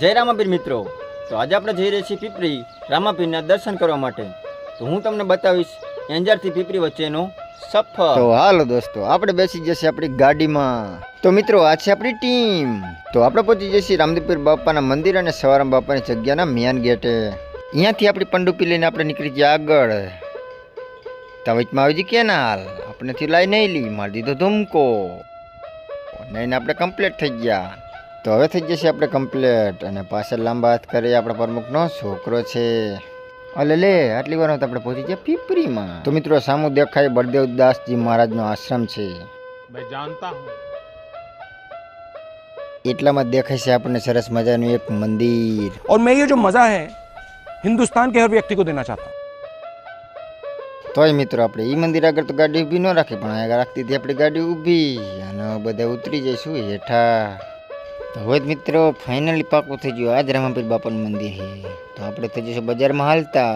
જય રામાપીર મિત્રો. તો આજે આપણે જઈ રહ્યા છીએ પીપરી રામાપીરના દર્શન કરવા માટે. તો હું તમને બતાવીશ એંજારથી પીપરી વચ્ચેનો સફર. તો હાલો દોસ્તો, આપણે બેસી જશે આપણી ગાડીમાં. તો મિત્રો, આ છે આપણી ટીમ. તો આપણે પહોંચી જઈશું રામદેવપીર બાપાના મંદિર અને સવારામ બાપાની જગ્યાના મેન ગેટે. અહીંયાથી આપણી પંડુપી લઈને આપણે નીકળી જઈએ આગળ. તો વચમાં આવી જઈએ કેનાલ. આપણેથી લાઈ નહીં લી, મારી દીધો ધૂમકો. નહીં આપણે કમ્પ્લીટ થઈ ગયા. તો હવે થઈ જશે આપણે કમ્પ્લીટ અને પાછળ લાંબા હાથ કરીએ આપણા પ્રમુખનો છોકરો છે. અલે લે આટલી વાર આપણે પહોંચી જાય પીપરીમાં. તો મિત્રો સામુ દેખાય બળદેવ દાસજી મહારાજનો આશ્રમ છે. એટલામાં દેખાય છે આપણને સરસ મજાનું એક મંદિર. ઓર મેં યે જો મજા હે હિન્દુસ્તાન કે હર વ્યક્તિ કો દેના ચાહતા તોય મિત્રો આપણે એ મંદિર આગળ તો ગાડી ઊભી ન રાખી પણ આગળ રાખતી હતી આપણી ગાડી ઊભી. અને બધા ઉતરી જઈશું હેઠા. તો હવે જ મિત્રો ફાઇનલી પાકું થઈ ગયું આજ રામાપીર બાપાનું મંદિર છે તો આપણે થઈ જઈશું બજારમાં હાલતા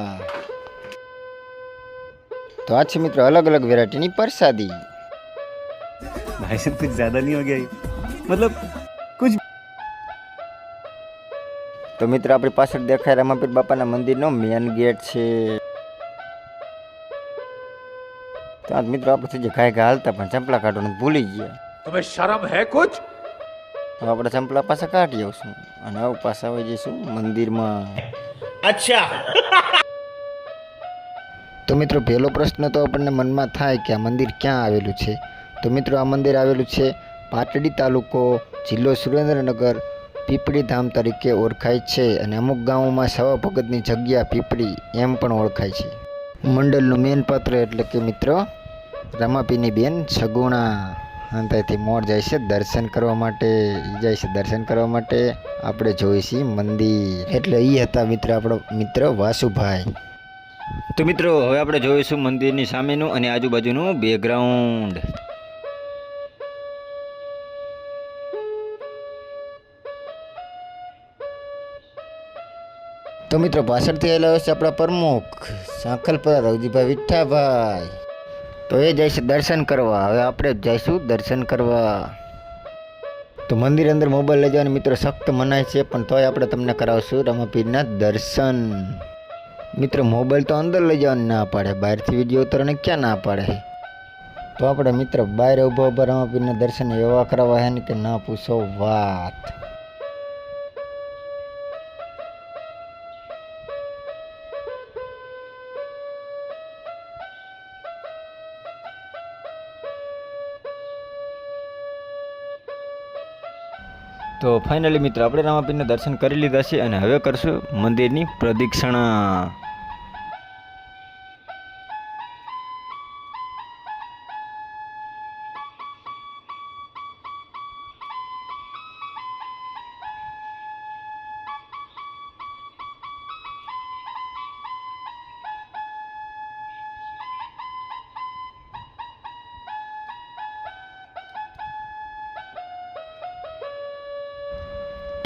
તો આ છે મિત્રો અલગ અલગ વેરાયટીની પ્રસાદી भाई साहब कुछ ज्यादा नहीं हो गया ये? मतलब कुछ તો મિત્રો આપણી પાછળ દેખાય રામાપીર બાપાના મંદિરનો મેન ગેટ છે તો આજ મિત્રો આપણે થઈ જાય ઘાય ઘા હાલતા પણ ચંપલા કાઢવાનું ભૂલી ગયા तुम्हें शर्म है कुछ હવે આપણે ચંપલા પાછા કાઢી આવશું. અને આવું પાછા આવી જઈશું મંદિરમાં. અચ્છા. તો મિત્રો પહેલો પ્રશ્ન તો આપણને મનમાં થાય કે આ મંદિર ક્યાં આવેલું છે? તો મિત્રો આ મંદિર આવેલું છે પાટડી તાલુકો જિલ્લો સુરેન્દ્રનગર પીપળી ધામ તરીકે ઓળખાય છે અને અમુક ગામોમાં સવા ભગતની જગ્યા પીપળી એમ પણ ઓળખાય છે. મંડળનું મેન પાત્ર એટલે કે મિત્રો રમાપીની બેન સગુણા અંતેથી મોર જાય છે દર્શન કરવા માટે. જાય છે દર્શન કરવા માટે. આપણે જોઈશી મંદિર. એટલે એ હતા મિત્ર આપણો, મિત્ર વાસુભાઈ. તો મિત્રો, હવે આપણે જોઈશું મંદિરની સામેનું અને આજુબાજુનું બેકગ્રાઉન્ડ તો મિત્રો, પાછળથી આવેલા છે આપણા પ્રમુખ, સાંખલપરા રવજીભાઈ વિઠ્ઠાભાઈ. તો એ જઈશું દર્શન કરવા. હવે આપણે જઈશું દર્શન કરવા. તો મંદિર અંદર મોબાઈલ લઈ જવાની મિત્રો સખ્ત મનાય છે, પણ તોય આપણે તમને કરાવશું રમાપીરના દર્શન. મિત્રો મોબાઈલ તો અંદર લઈ જવાની ના પાડે, બહારથી વીડિયો ઉતારવાની ક્યાં ના પાડે? તો આપણે મિત્ર બહાર ઊભા ઊભા રમાપીરના દર્શન એવા કરાવવા હે ને કે ના પૂછો વાત. તો ફાઇનલી મિત્રો આપણે રામાપીરના દર્શન કરી લીધા છે અને હવે કરશું મંદિરની પ્રદક્ષિણા.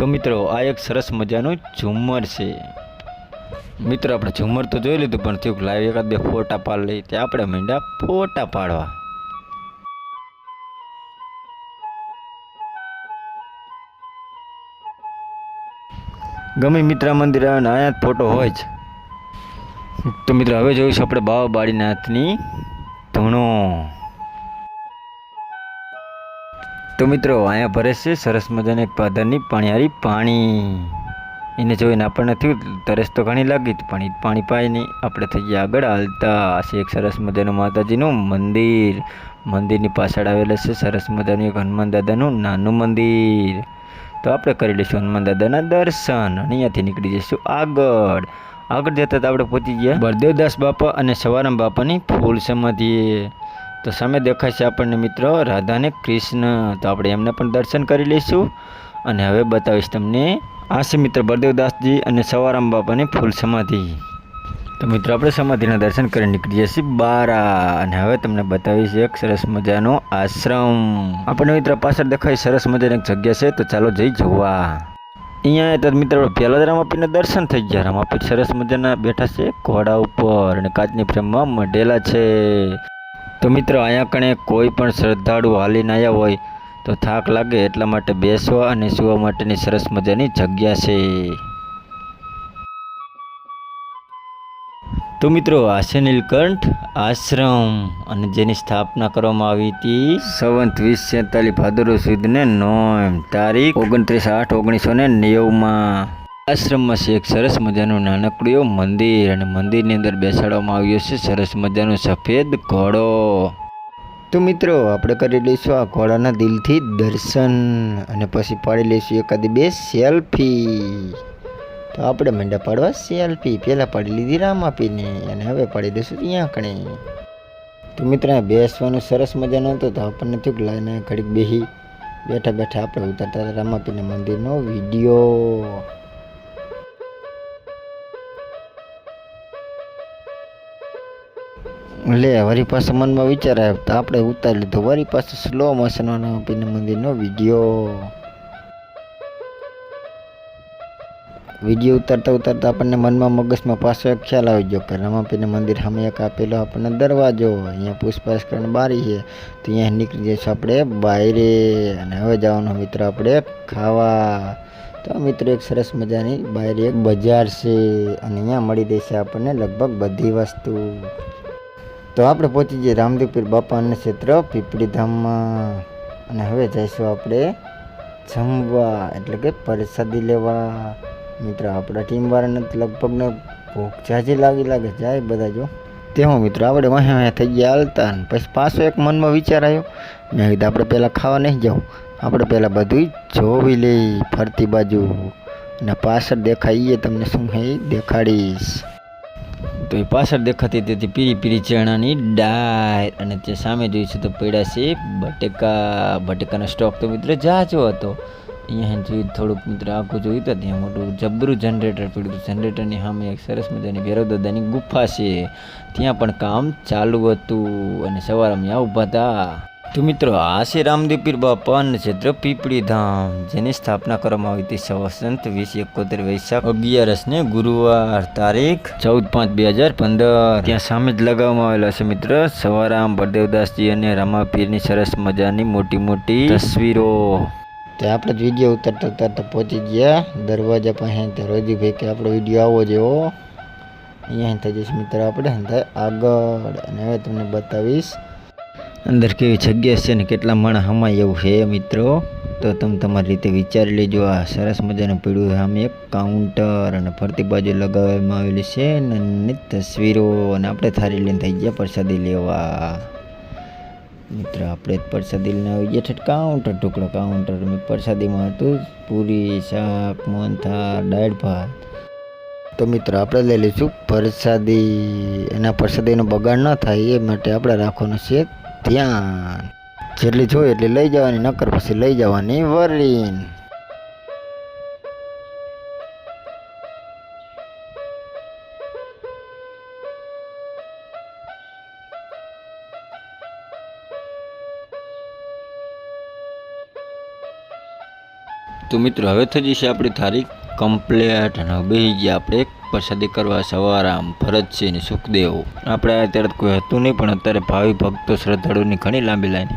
તો મિત્રો, આ એક સરસ મજાનું ઝુમ્મર છે. મિત્રો, આપણે ઝુમ્મર તો જોઈ લીધું, પણ થયું લાઈવ એકાદ બે ફોટા પાડ લઈ તે આપણે મીંડા ફોટા પાડવા. ગમે મિત્ર મંદિર આવે ને અહીંયા ફોટો હોય જ. તો મિત્રો, હવે જોઈશું આપણે બાવા બાળીનાથની ધૂણો. તો મિત્રો, અહીંયા ભરે છે સરસ મજાની પાદરની પાણીયારી પાણી. એને જોઈને આપણને થયું, તરસ તો ઘણી લાગી પણ એ પાણી નહીં આપણે થઈ ગયા આગળ હાલતા. છે એક સરસ મજાનું માતાજીનું મંદિર. મંદિરની પાછળ આવેલું છે સરસ મજાનું એક હનુમાન દાદાનું નાનું મંદિર. તો આપણે કરી લઈશું હનુમાન દાદાના દર્શન અને અહીંયાથી નીકળી જઈશું આગળ. આગળ જતાં આપણે પહોંચી ગયા. બળદેવદાસ બાપા અને સવારામ બાપાની ફૂલ સમાધિએ. તો સામે દેખાય છે આપણને મિત્રો રાધાને કૃષ્ણ. તો આપણે એમને પણ દર્શન કરી લઈશું. અને હવે બતાવીશ તમને. આ છે મિત્ર બળદેવદાસજી અને સવારામ બાપાની ફૂલ સમાધિ. તો મિત્રો આપણે સમાધિના દર્શન કરી નીકળી જઈએ છીએ બારા. અને હવે તમને બતાવીશ એક સરસ મજાનો આશ્રમ. આપણને મિત્ર પાછળ દેખાય સરસ મજાની એક જગ્યા છે. તો ચાલો જઈ જોવા. અહીંયા તો મિત્રો પહેલા જ રામાપીને દર્શન થઈ ગયા. રામાપીર સરસ મજાના બેઠા છે ઘોડા ઉપર અને કાચની ફ્રેમમાં મઢેલા છે. તો મિત્રો, અહીંયા કણે કોઈ પણ શ્રદ્ધાળુ હાલીને આવ્યા હોય, તો થાક લાગે એટલા માટે બેસવા અને સુવા માટેની સરસ મજાની જગ્યા છે. તો મિત્રો, આ નીલકંઠ આશ્રમ અને જેની સ્થાપના કરવામાં આવી હતી સવંત વીસ સેતાલીસ ભાદરો સુદને નો તારીખ ઓગણત્રીસ આઠ ઓગણીસો ને નેવુંમાં. આશ્રમમાં છે એક સરસ મજાનું નાનકડું મંદિર અને મંદિરની અંદર બેસાડવામાં આવ્યો છે સરસ મજાનો સફેદ ઘોડો. તો મિત્રો, આપણે કરી લઈશું આ ઘોડાના દિલથી દર્શન અને પછી પાડી લઈશું એકાદી બે સેલ્ફી. તો આપણે મંડા પાડવા સેલ્ફી. પહેલાં પાડી લીધી રામાપીને અને હવે પાડી દઈશું ત્યાં કણે તો મિત્રો બેસવાનું સરસ મજાનું હતું તો આપણને થયું લાઈને ઘડીક બેહી બેઠા બેઠા આપણે ઉતારતા રામાપીના મંદિરનો વીડિયો. લે, વરી પાછો મનમાં વિચાર આવ્યો તો આપણે ઉતારી લીધો. વરી પાછો સ્લો મોશનનો રામાપીના મંદિરનો વીડિયો વીડિયો ઉતારતા ઉતારતા આપણને મનમાં મગજમાં પાછો એક ખ્યાલ આવી ગયો કે રમાપીને મંદિર સામે એક આપેલો આપણને દરવાજો. અહીંયા પુષ્પાસ કરીને બારી છે. તો અહીંયા નીકળી જઈશું આપણે બાયરે. અને હવે જવાનું મિત્ર આપણે ખાવા. તો મિત્રો એક સરસ મજાની બાયરે એક બજાર છે. અને અહીંયા મળી રહેશે આપણને લગભગ બધી વસ્તુ. તો આપણે પહોંચી જઈએ રામદેવપીર બાપાના ક્ષેત્ર, પીપળીધામમાં. અને હવે જઈશું આપણે જમવા, એટલે કે પ્રસાદી લેવા. મિત્ર, આપણા ટીમ વાળાને તો લગભગ ને ભૂખ જાજી લાગી લાગે, જાય બધા જો. તે હું મિત્રો, આપણે વાહે વાહે થઈ ગયા હાલતા અને પછી પાછો એક મનમાં વિચાર આવ્યો, મેં કીધું આપણે પહેલાં ખાવા નહીં જાઉં. આપણે પહેલાં બધું જોવી લઈ ફરતી બાજુ. અને પાછળ દેખાઈએ તમને શું હે, દેખાડીશ. તો એ પાછળ દેખાતી તેથી પીરી પીરી ચણાની ડાળ. અને તે સામે જોઈ છે તો પડ્યા છે બટેકા. બટેકાનો સ્ટોક તો મિત્ર જાજો હતો. અહીંયા જોયું થોડુંક મિત્ર આખું જોયું તો ત્યાં મોટું જબરું જનરેટર પડ્યું હતું. જનરેટરની સામે એક સરસ મજાની ભૈરવ ગુફા છે. ત્યાં પણ કામ ચાલુ હતું અને સવારે અમે ઊભા હતા. તો મિત્રો, આ છે રામદેવ પીર બાપાનું ક્ષેત્ર પીપળી ધામ, જેની સ્થાપના કરવામાં આવી હતી સવસંત વીસ એકોતેર વૈશાખ અગિયારસ ને ગુરુવાર તારીખ ચૌદ પાંચ બે હજાર પંદર. ત્યાં સામે જ લગાવવામાં આવેલા છે મિત્ર, સવારામ બળદેવદાસજી અને રામાપીરની સરસ મજાની મોટી મોટી તસવીરો. ત્યાં આપણે જ વીડિયો ઉતરતા ઉતરતા પહોંચી ગયા. દરવાજા પાસે રોજી રોજીભાઈ કે આપણો વીડિયો આવો જેવો અહીંયા થઈ જઈશ મિત્ર આપણે. આગળ, અને હવે તમને બતાવીશ. અંદર કેવી જગ્યા છે ને કેટલા માણસ હમાય એવું છે મિત્રો? તો તમે તમારી રીતે વિચારી લેજો. આ સરસ મજાનું પીળું આમ એક કાઉન્ટર અને ફરતી બાજુ લગાવવામાં આવેલી છે અને તસવીરો અને આપણે થારી લઈને થઈ ગયા પ્રસાદી લેવા. મિત્ર, આપણે પ્રસાદી લઈને આવી ગયા છે. કાઉન્ટર, ટુકડો કાઉન્ટર. પ્રસાદીમાં હતું પૂરી, શાક, મોહનથાળ, દાળ, ભાત. તો મિત્રો, આપણે લઈ લઈશું પ્રસાદી. એના પ્રસાદીનો બગાડ ન થાય, એ માટે આપણે રાખવાનું છે. ધ્યાન. જેટલી જોઈએ એટલી લઈ જવાની, નકર પછી લઈ જવાની વરીન. તો મિત્રો, હવે થઈ જશે આપણી તારીખ. કમ્પ્લેટ અને હવે આપણે એક પ્રસાદી કરવા સવારામ ભરતસિંહ સુખદેવ. આપણે અત્યારે કોઈ હતું નહીં, પણ અત્યારે ભાવિ ભક્તો શ્રદ્ધાળુની ઘણી લાંબી લાઈન.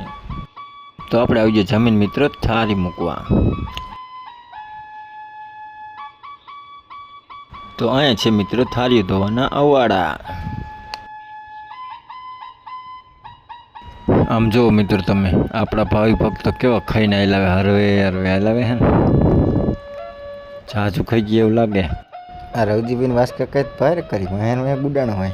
તો આપણે આવી જઈએ જમીન મિત્ર થારી મૂકવા. તો અહીંયા છે મિત્રો થારી ધોવાના અવાડા. આમ જુઓ મિત્રો તમે, આપણા ભાવિ ભક્તો કેવા ખાઈને હલાવે હરવે હરવે હલાવે હે ને. જાજુ ખાઈ ગયા એવું લાગે. આ રવજીબેન વાસકા કઈ ભારે કરી મહેન મેં ગુડાણ હોય.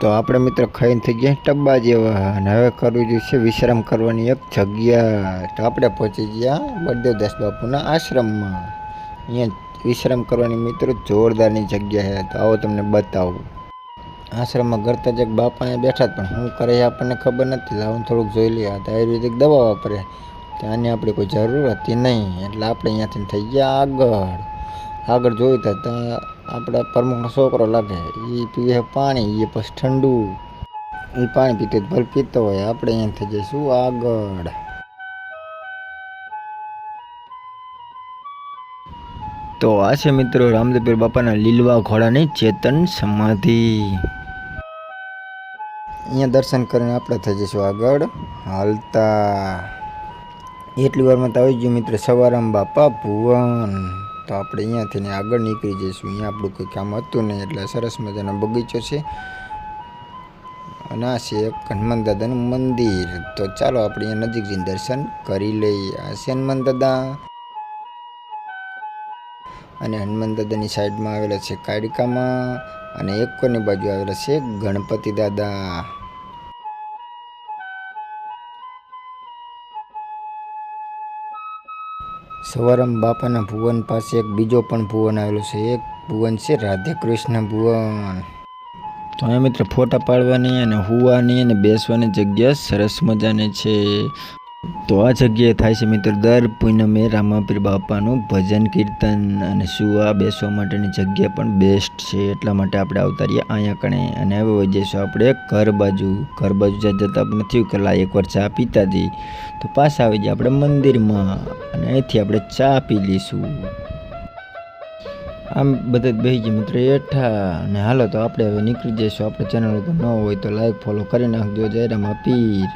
તો આપણે મિત્રો ખાઈને થઈ ગયા ટબ્બા જેવા, અને હવે કરવું છે વિશ્રામ કરવાની એક જગ્યા. તો આપણે પહોંચી ગયા બળદેવદાસ બાપુના આશ્રમમાં. અહીંયા વિશ્રામ કરવાની મિત્રો જોરદારની જગ્યા છે, તો આવો તમને બતાવું. આશ્રમમાં કરતા જ બાપા અહીંયા બેઠા પણ શું કરે આપણને ખબર નથી, લાવું થોડુંક જોઈ લઈએ. આયુર્વેદિક દવા વાપરે. ત્યાંની આપણે કોઈ જરૂર હતી નહીં, એટલે આપણે અહીંયાથી થઈ ગયા આગળ. આગળ જોયું તો ત્યાં આપણા પ્રમુખનો છોકરો લાગે. એ પીવે છે પાણી એ પછી ઠંડુ. એ પાણી પીતો હોય તો ભલે પીતો હોય, આપણે અહીંયા થઈ જઈશું આગળ. તો આ છે મિત્રો રામદેવપીર બાપાના લીલવા ઘોડાની ચેતન સમાધિ. અહીંયા દર્શન કરીને આપણે થઈ જઈશું આગળ. હાલતા. એટલી વારમાં તો આવી ગયું મિત્ર, સવારમાં બાપા ભુવન. તો આપણે અહીંયાથી આગળ નીકળી જઈશું. અહીંયા આપણું કંઈ કામ હતું નહીં, એટલે સરસ મજાનો બગીચો છે. અને આ છે એક હનુમાન દાદાનું મંદિર. તો ચાલો આપણે અહીંયા નજીક જઈને દર્શન કરી લઈએ. આ છે હનુમાન દાદા. અને હનુમાન દાદાની સાઈડમાં આવેલા છે કાળિકામાં અને એક બાજુ આવેલા છે ગણપતિ દાદા. સવારામ બાપાના ભુવન પાસે એક બીજો પણ ભુવન આવેલો છે. એક ભુવન છે રાધે કૃષ્ણ ભુવન. તો અહીંયા મિત્ર, ફોટા પાડવાની અને હુવાની અને બેસવાની જગ્યા સરસ મજાની છે. તો આ જગ્યાએ થાય છે મિત્ર દર પૂનમે રામાપીર બાપાનું ભજન, કીર્તન અને સુવા બેસવા માટેની જગ્યા પણ બેસ્ટ છે. એટલા માટે આપણે આવતારીએ અહીંયા કણે અને હવે જઈશું આપણે ઘર બાજુ. ઘર બાજુ જ્યાં જતાં આપણે થયું કે લા એકવાર ચા પીતા હતી તો પાછા આવી જઈએ આપણે મંદિરમાં અને અહીંથી આપણે ચા પી લઈશું. આમ બધા બેસી ગયા મિત્રો એઠા અને હાલો તો આપણે હવે નીકળી જઈશું. આપણે ચેનલ ઉપર ન હોય તો લાઈક ફોલો કરી નાખજો. જય રામા પીર